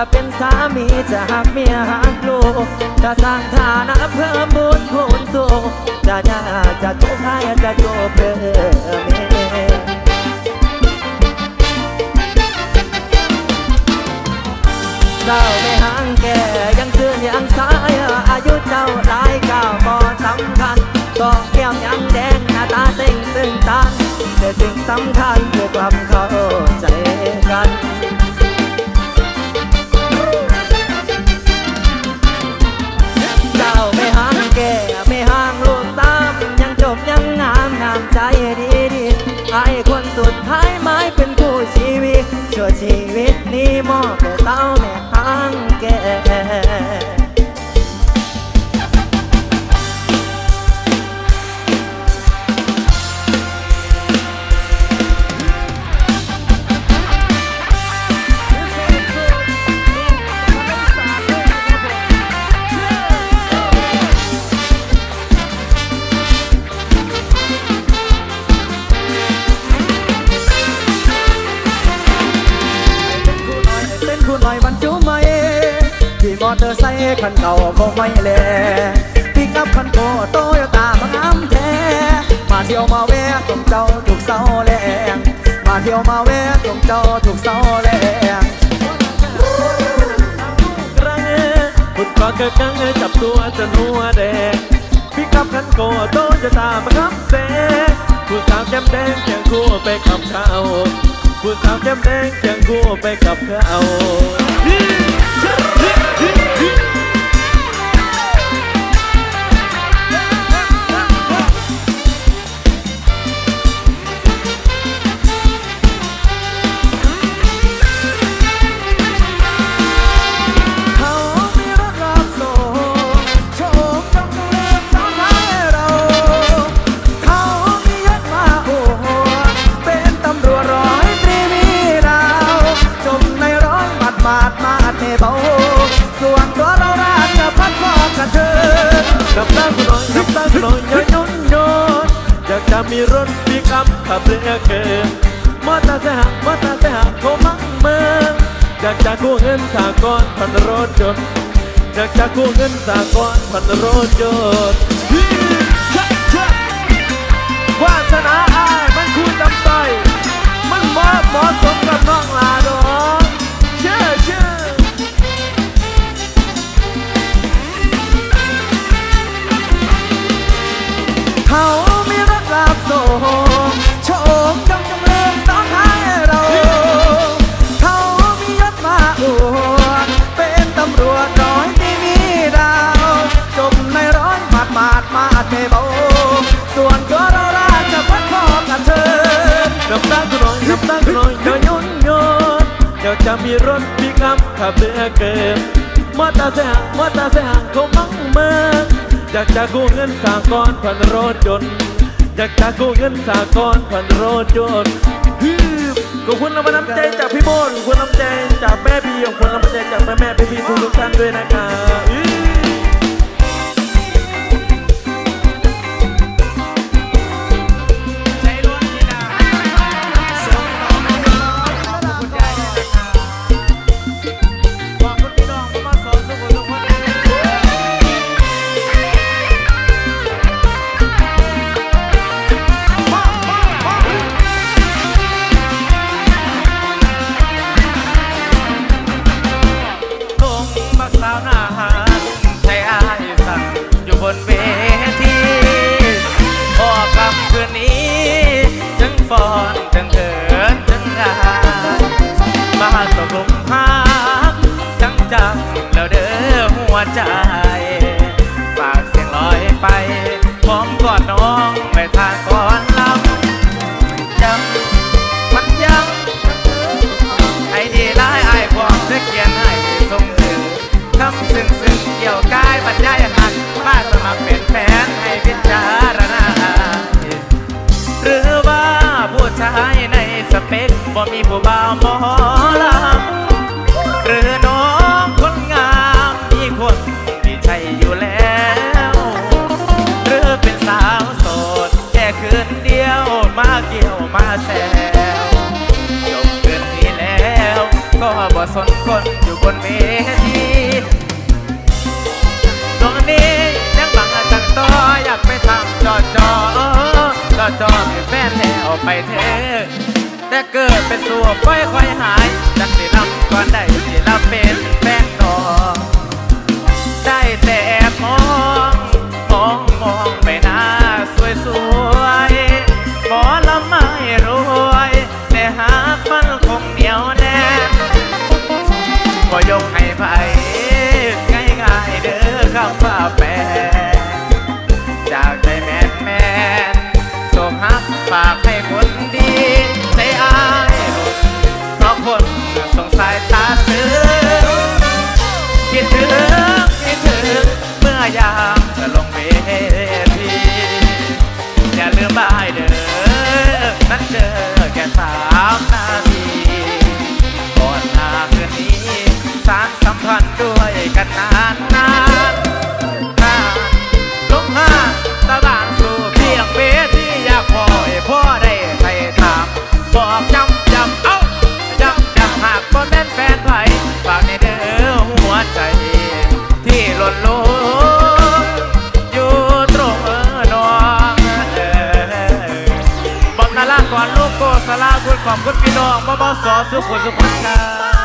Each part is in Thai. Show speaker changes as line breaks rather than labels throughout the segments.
จะเป็นสามีจะหักเมียหักลูกจะสร้างฐานะเพิ่มบุญคูณสูงจะยากจะทุกข์ให้จะโจบเพื่อเมียเจ้าไม่ห่างแก่ยังซื่อยังสายอายุเจ้าหลายก้าวบ่สำคัญต้องแก้มยังแดงหน้าตาเต่งตึงตังแต่สิ่งสำคัญคือความเข้าใจกัน ชั่วชีวิตนี้มอบแก่เต้า อเตอร์ไซค์คันเก่าคงไม่แลปิกอัพคันโตโตโยต้ามางามแท้มาเที่ยวมาแวะส่งเจ้าถูกเสาแรงมาเที่ยวมาแวะส่งเจ้าถูกเสาแรง
ครั้งคุณก็เกิดกังจับตัวจนหัวแดงพี่ขับคันโกโตจะตามาครับเซผู้สาวแก้มแดงเคียงคู่ไปขับเขาผู้สาวแก้มแดงเคียงคู่ไปขับเขา
เข อยาก
จะกู้เงินสากลผ่อนรถยนต์อยากจะกู้เงินสากลผ่อนรถยนต์ฮีชะชะวาสนาอายมันคูณจำใจมันหมาะเหมาะสมกับน้องลาดอเชื่อเชื่อ
เขามีรถรับส่ มาดหมาดมาดเทเบาส่วนตัวเราราชพัฒน์พอกันเถิน
น้ำตากูน้อยน้ำตากูน้อยย้อนย้อนย้อนอยากจะมีรถปิกอัพขับเรือเกินมอเตอร์ไซค์มอเตอร์ไซค์หักเขามั่งเมืองอยากจะกู้เงินสากลผ่อนรถยนต์อยากจะกู้เงินสากลผ่อนรถยนต์ฮือขอบคุณรางวัลน้ำใจจากพี่โบนขอบคุณน้ำใจจากแม่บีขอบคุณน้ำใจจากแม่แม่พี่พี่ทุกท่านด้วยนะครับ
ผู้บ่าวหมอลำหรือน้องคนงามมีคนมีใจอยู่แล้ว หรือเป็นสาวโสดแค่คืนเดียวมาเกี่ยวมาแซวจบคืนนี้แล้ว ก็บ่สนคนอยู่บนเวทีตรงนี้ยังบังจันต่ออยากไปทำจอจอจอจอมีแฟนแล้วไปเถอะ แต่เกิดเป็นตัวค่อยค่อยหายจากสิลำก่อนได้สิลำเป็นแฟนต่อ ได้แต่มองมองมองไปหน้าสวยสวยหมอลำไม่รวย แต่หาคนคงเหนียวแน่ก็ยกให้ไปง่ายง่เด้อคำว่าแฟนจากใจแมนแมนส่งฮักฝาก คุณพี่น้องบ้า
บ้าสอสุขุนสุขุนครับ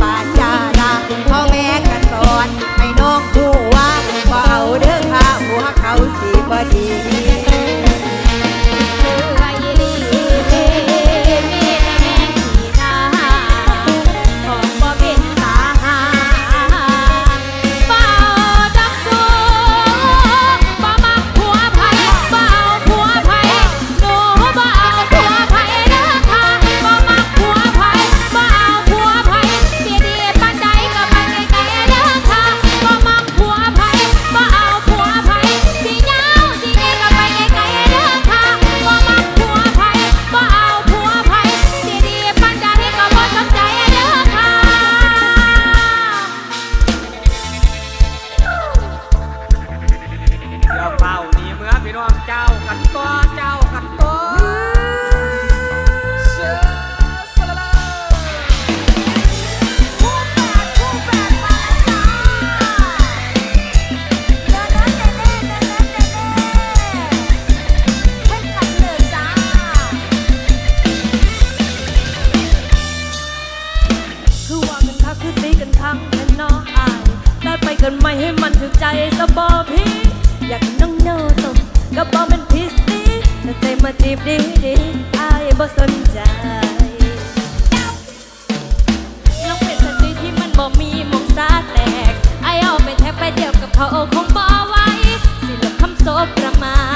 ปาจาราพ่อแม่ก็สอน กันไม่ให้มัน
ถึงใจสบอพี่ อยากน้องโน่ตบก็บอกเป็นพิสตีแต่ใจมาจีบดีดีไอ้ยบ่สนใจลองเป็นสตรีที่มันบ่มีมองตาแตกไอเอาไปแทบไปเดียวกับเขาคงบ่ไหวสิลบคำโซประมาณ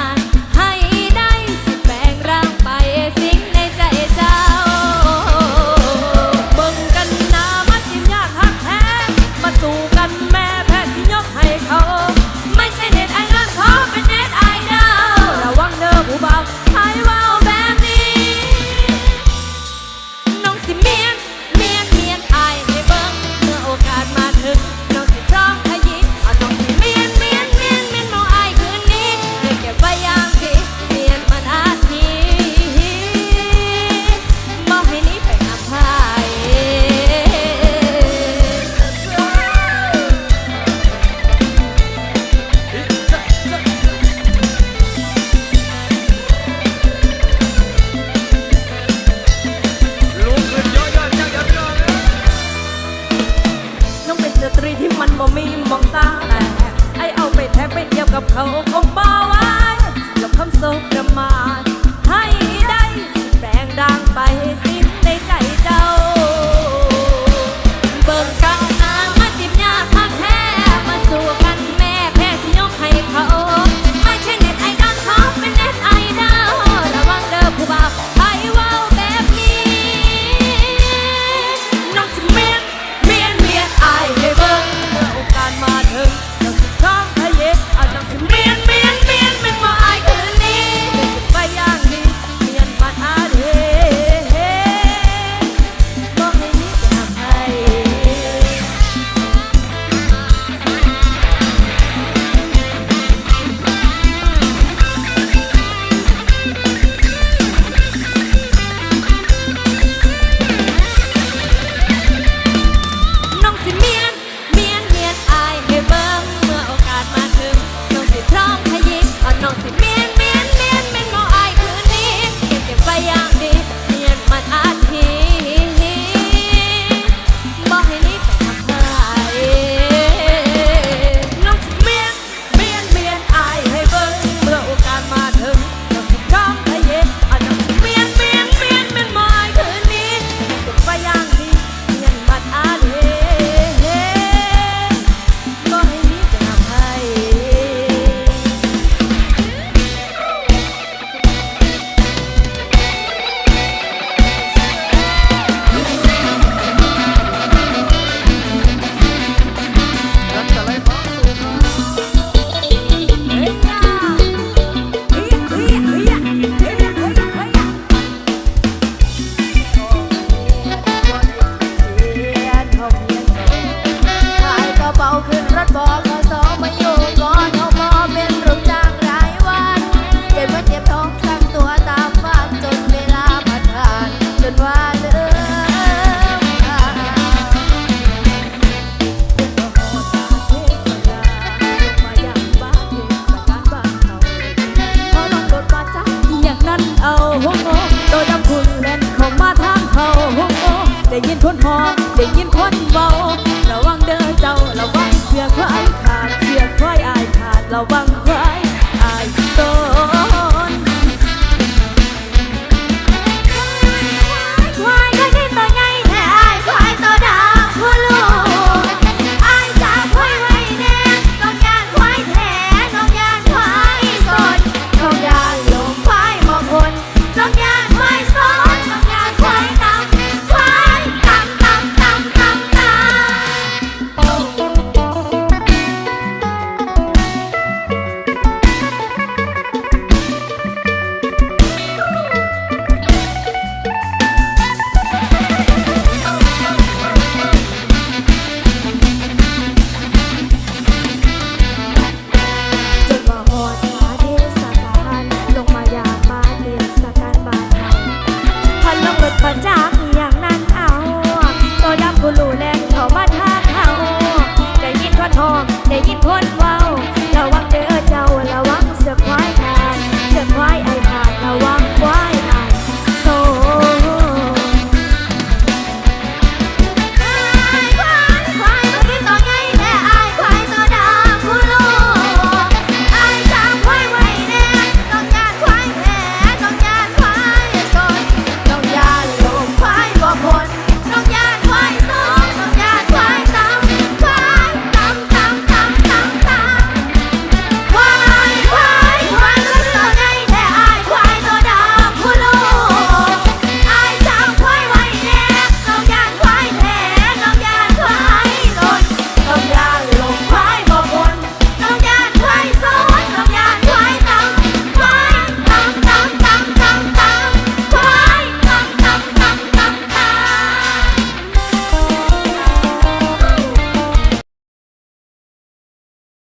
า